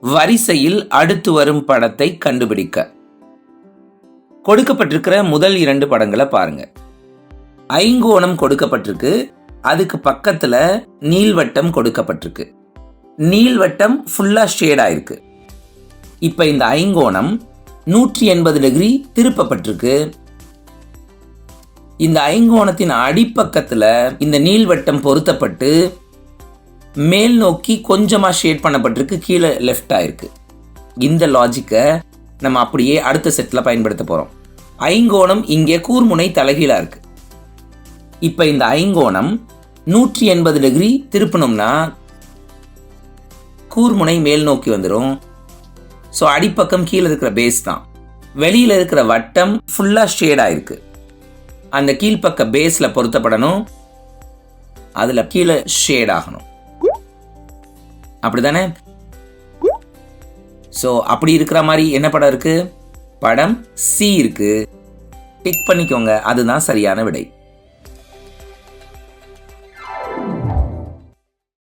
வரிசையில் அடுத்து வரும் படத்தை கண்டுபிடிக்க. கொடுக்கப்பட்டிருக்கிற முதல் இரண்டு படங்களை பாருங்க. ஐங்கோணம் கொடுக்கப்பட்டிருக்கு அதுக்கு பக்கத்துல நீள்வட்டம் கொடுக்கப்பட்டிருக்கு. நீள்வட்டம் ஃபுல்லா ஷேட் ஆயிருக்கு. இப்ப இந்த ஐங்கோணம் நூற்றி எண்பது டிகிரி திருப்பப்பட்டிருக்கு. இந்த ஐங்கோணத்தின் அடிப்பக்கத்துல இந்த நீள்வட்டம் பொருத்தப்பட்டு மேல் நோக்கி கொஞ்சமாக ஷேட் பண்ணப்பட்டிருக்கு. கீழே லெஃப்ட் ஆயிருக்கு. இந்த லாஜிக்கை நம்ம அப்படியே அடுத்த செட்டில் பயன்படுத்த போகிறோம் ஐங்கோணம் இங்கே கூர்முனை தலைகீழாக இருக்குது இப்போ இந்த ஐங்கோணம் நூற்றி எண்பது டிகிரி திருப்பணும்னா கூர்முனை மேல் நோக்கி வந்துடும் ஸோ அடிப்பக்கம் கீழே இருக்கிற பேஸ் தான். வெளியில் இருக்கிற வட்டம் ஃபுல்லாக ஷேட் ஆயிருக்கு. அந்த கீழ்ப்பக்க பேஸில் பொருத்தப்படணும். அதில் கீழே ஷேட் ஆகணும். அப்படிதானே? ஸோ அப்படி இருக்கிற மாதிரி என்ன படம் இருக்கு? படம் சி இருக்கு. டிக் பண்ணிக்கோங்க. அதுதான் சரியான விடை.